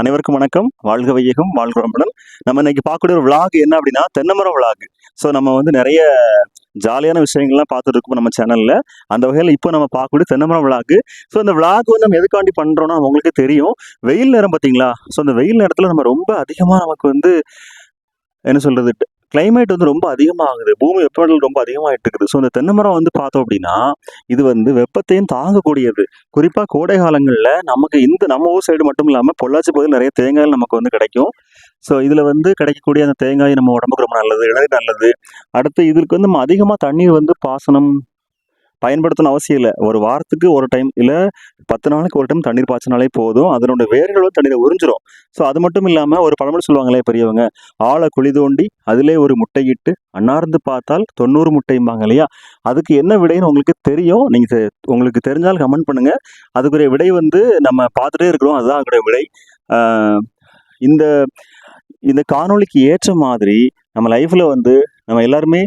அனைவருக்கும் வணக்கம். வாழ்க வையகம் வாழ்க வளமுடன். நம்ம இன்னைக்கு பார்க்கக்கூடிய ஒரு விளாக் என்ன அப்படின்னா தென்னமரம் விளாக் ஸோ நம்ம வந்து நிறைய ஜாலியான விஷயங்கள்லாம் பார்த்துட்டு இருக்கோம் நம்ம சேனலில் அந்த வகையில் இப்போ நம்ம பார்க்கக்கூடிய தென்னமரம் விளாக் ஸோ அந்த விளாக் வந்து நம்ம எதுக்காண்டி பண்ணுறோன்னா உங்களுக்கு தெரியும். வெயில் நேரம் பார்த்தீங்களா? ஸோ அந்த வெயில் நேரத்தில் நம்ம ரொம்ப அதிகமாக நமக்கு வந்து என்ன சொல்கிறது கிளைமேட் வந்து ரொம்ப அதிகமாகுது. பூமி வெப்பநிலை ரொம்ப அதிகமாகிட்டு இருக்குது ஸோ இந்த தென்னைமரம் வந்து பார்த்தோம் அப்படின்னா இது வந்து வெப்பத்தையும் தாங்கக்கூடியது. குறிப்பாக கோடை காலங்களில் நமக்கு இந்த நம்ம ஊர் சைடு மட்டும் இல்லாமல் பொள்ளாச்சி பகுதியில் நிறைய தேங்காய் நமக்கு வந்து கிடைக்கும். ஸோ இதில் வந்து கிடைக்கக்கூடிய அந்த தேங்காய் நம்ம உடம்புக்கு ரொம்ப நல்லது இளநீர் நல்லது. அடுத்து இதற்கு வந்து நம்ம அதிகமாக தண்ணீர் வந்து பாசனம் பயன்படுத்தணும் அவசியம் இல்லை. ஒரு வாரத்துக்கு ஒரு டைம் இல்லை பத்து நாளைக்கு ஒரு டைம் தண்ணீர் பாய்ச்சினாலே போதும். அதனோட வேர்கள் வந்து தண்ணீரை உறிஞ்சிரும். ஸோ அது மட்டும் இல்லாமல் ஒரு பழமொழி சொல்லுவாங்களே பெரியவங்க ஆளை குழி தோண்டி அதிலே ஒரு முட்டையிட்டு அன்னார்ந்து பார்த்தால் தொண்ணூறு முட்டைம்பாங்க இல்லையா? அதுக்கு என்ன விடைன்னு உங்களுக்கு தெரியும். நீங்கள் உங்களுக்கு தெரிஞ்சால் கமெண்ட் பண்ணுங்கள் அதுக்குரிய விடை வந்து நம்ம பார்த்துட்டே இருக்கிறோம். அதுதான் அதோடைய விடை. இந்த இந்த காணொளிக்கு ஏற்ற மாதிரி நம்ம லைஃப்பில் வந்து நம்ம எல்லாருமே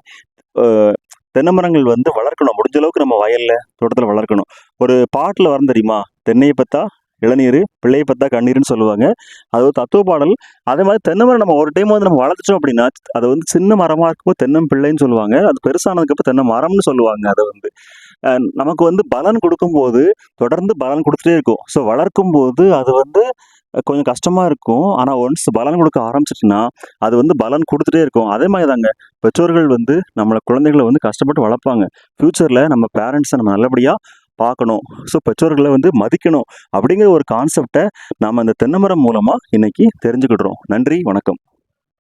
தென்னை மரங்கள் வந்து வளர்க்கணும். முடிஞ்ச அளவுக்கு நம்ம வயலில் தோட்டத்தில் வளர்க்கணும். ஒரு பாட்டில் வரும் தெரியுமா? தென்னையை பற்றா இளநீர் பிள்ளையை பார்த்தா கண்ணீர்னு சொல்லுவாங்க. அது ஒரு தத்துவ பாடல். அதே மாதிரி தென்னை மரம் நம்ம ஒரு டைம் வந்து நம்ம வளர்த்துட்டோம் அப்படின்னா அது வந்து சின்ன மரமாக இருக்கும்போது தென்னம் பிள்ளைன்னு சொல்லுவாங்க. அது பெருசானதுக்கப்புறம் தென்னை மரம்னு சொல்லுவாங்க அதை வந்து. நமக்கு வந்து பலன் கொடுக்கும்போது தொடர்ந்து பலன் கொடுத்துட்டே இருக்கும். ஸோ வளர்க்கும் போது அது வந்து கொஞ்சம் கஷ்டமாக இருக்கும். ஆனால் ஒன்ஸ் பலன் கொடுக்க ஆரம்பிச்சிட்டுன்னா அது வந்து பலன் கொடுத்துட்டே இருக்கும். அதே மாதிரி தாங்க பெற்றோர்கள் வந்து நம்மளை குழந்தைகளை வந்து கஷ்டப்பட்டு வளர்ப்பாங்க. ஃப்யூச்சரில் நம்ம பேரண்ட்ஸை நம்ம நல்லபடியாக பார்க்கணும். ஸோ பெற்றோர்களை வந்து மதிக்கணும். அப்படிங்கிற ஒரு கான்செப்டை நாம் இந்த தென்னைமரம் மூலமாக இன்றைக்கி தெரிஞ்சுக்கிடுறோம். நன்றி வணக்கம்.